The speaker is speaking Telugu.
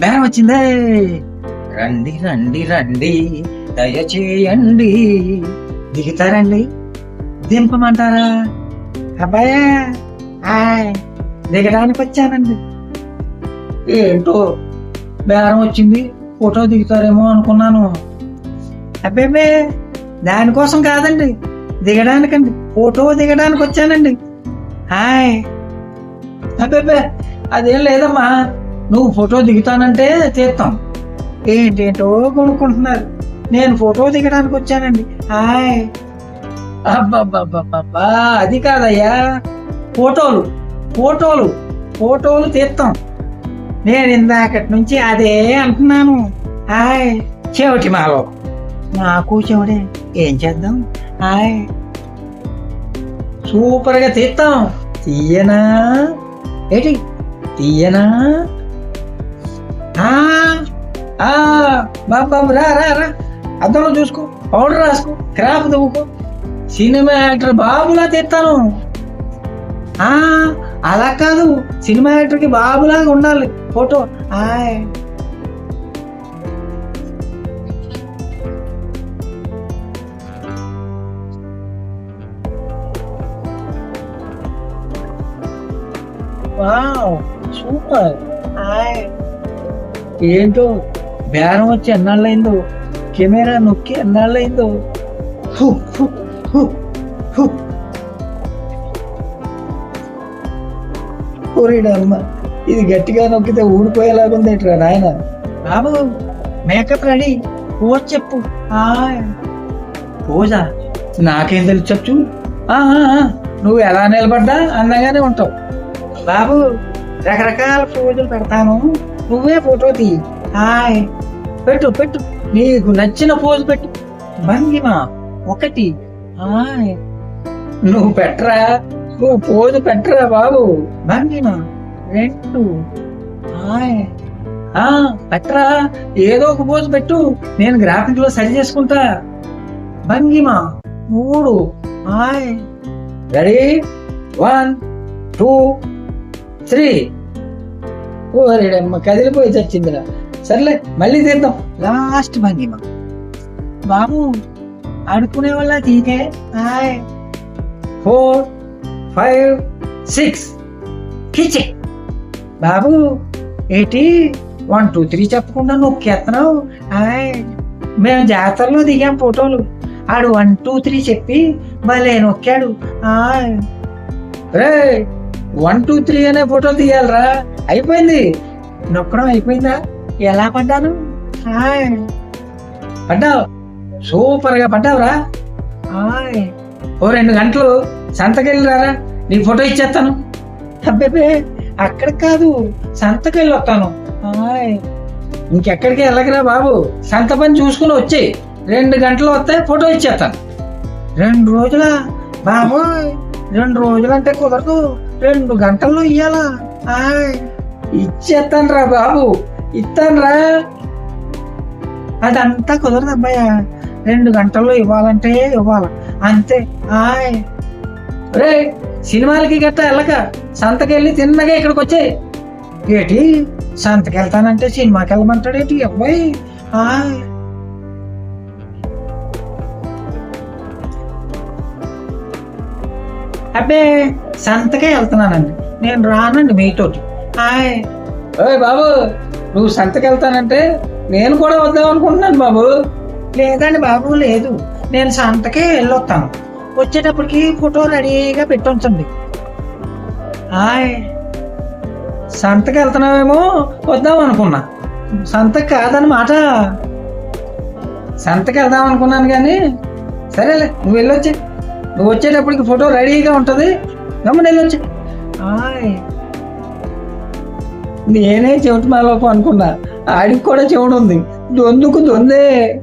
బేరం వచ్చిందే. రండి రండి రండి. దయచేయండి. దిగుతారండి. దింపమంటారా? అబ్బాయా హాయ్ దిగడానికి వచ్చానండి. ఏంటో బేరం వచ్చింది. ఫోటో దిగుతారేమో అనుకున్నాను. అబ్బేబే దానికోసం కాదండి. దిగడానికండి. ఫోటో దిగడానికి వచ్చానండి హాయ్ అబ్బేబే అదేం లేదమ్మా. నువ్వు ఫోటో దిగుతానంటే తీస్తాం. ఏంటేంటో కొనుక్కుంటున్నారు. నేను ఫోటో దిగడానికి వచ్చానండి. హాయ్. అబ్బబ్బబ్బబ్బా అది కాదయ్యా. ఫోటోలు ఫోటోలు ఫోటోలు తీస్తాం. నేను ఇందాకటి నుంచి అదే అంటున్నాను. హాయ్. చెవిటి మాలో నాకు చెవిడే ఏం చేద్దాం? హాయ్. సూపర్గా తీస్తాం. తీయనా? ఏంటి? తీయనా? బాబు రా రా రా. అద్దంలో చూసుకో పౌడర్ రాసుకో క్రాప్ దువ్వుకో సినిమా యాక్టర్ బాబులా తెస్తాను. ఆ, అలా కాదు సినిమా యాక్టర్కి బాబులాగా ఉండాలి. Photo hi wow super. Hi ఏంటో? బేరం వచ్చి ఎన్నాళ్ళైందో కెమెరా నొక్కి ఎన్నాళ్ళైందో హు, హు, హు, హు. ఓరిడమ్మ ఇది గట్టిగా నొక్కితే ఊడిపోయేలాగుంది ఇట్రా నాయన? బాబు మేకప్ రెడీ. పోజ్ చెప్పు. పోజా? నాకేం తెలుసు చెప్పు నువ్వు ఎలా నిలబడ్డా? అందంగానే ఉంటావు. బాబు రకరకాల ఫోజులు పెడతాను. నువ్వే ఫోటో తీ. హాయ్. పెట్టు పెట్టు. నీకు నచ్చిన పోజు పెట్టు. భంగిమ. ఒకటి. హాయ్. నువ్వు పెట్టరా? నువ్వు పోజు పెట్టరా బాబు? భంగిమ. రెండు. హాయ్. ఆ పెట్టరా? ఏదో ఒక పోజు పెట్టు. నేను గ్రాఫిక్లో సరి చేసుకుంటా. భంగిమ. మూడు. Hi. Ready one two three ఓరేడమ్మ కదిలిపోయి చచ్చిందిరా. సర్లే మళ్ళీ తీద్దాం. లాస్ట్ భంగిమ. బాబు ఆడుకునే వాళ్ళ తీకే. Hi four five six. కిచే. బాబు ఏంటి? వన్ టూ త్రీ చెప్పకుండా నొక్కేస్తున్నావు హాయ్ మేము జాతరలో దిగాం ఫోటోలు. ఆడు వన్ టూ త్రీ చెప్పి భలే నొక్కాడు. రే వన్ టూ త్రీ అనే ఫోటో తీయాలరా. అయిపోయింది. నొక్కడం అయిపోయిందా? ఎలా పడ్డాను? హాయ్. పడ్డావు? సూపర్గా పడ్డావురా. హాయ్. ఓ రెండు గంటలు సంతకెళ్ళి రారా. నీ ఫోటో ఇచ్చేస్తాను అబ్బేబే అక్కడ కాదు. సంతకెళ్ళి వస్తాను. హాయ్. ఇంకెక్కడికి వెళ్ళకరా బాబు. సంత పని చూసుకుని వచ్చి. రెండు గంటలు వస్తే ఫోటో ఇచ్చేస్తాను రెండు రోజుల? బాబోయ్ రెండు రోజులంటే కుదరదు. రెండు గంటల్లో ఇయ్యాలా? హాయ్. ఇచ్చేస్తానురా బాబు ఇస్తానురా. అదంతా కుదరదు అబ్బాయ. రెండు గంటల్లో ఇవ్వాలంటే ఇవ్వాలి. అంతే ఆయ్. రే సినిమాలకి గట్ట వెళ్ళక సంతకెళ్ళి తిన్నగా ఇక్కడికి వచ్చే ఏటి సంతకి వెళ్తానంటే సినిమాకి వెళ్ళమంటాడేటి అబ్బాయి? ఆయ్. అబ్బే సంతకే వెళ్తున్నానండి. నేను రానండి మీతోటి. హాయ్. ఓయ్ బాబు నువ్వు సంతకి వెళ్తానంటే నేను కూడా వద్దాం అనుకుంటున్నాను బాబు. లేదండి బాబు లేదు. నేను సంతకే వెళ్ళొస్తాను వచ్చేటప్పటికి ఫోటో రెడీగా పెట్టుంచండి. హాయ్. సంతకి వెళ్తున్నావేమో వద్దాం అనుకున్నా. సంతకి కాదన్నమాట సంతకి వెళ్దాం అనుకున్నాను కానీ సరేలే నువ్వు వెళ్ళొచ్చే. నువ్వు వచ్చేటప్పటికి ఫోటో రెడీగా ఉంటుంది. గమ్మని వెళ్ళొచ్చే. హాయ్. నేనే చెవిటి మాలోపు అనుకున్నా. ఆడికి కూడా చెవుడు ఉంది దొందుకు దొందే.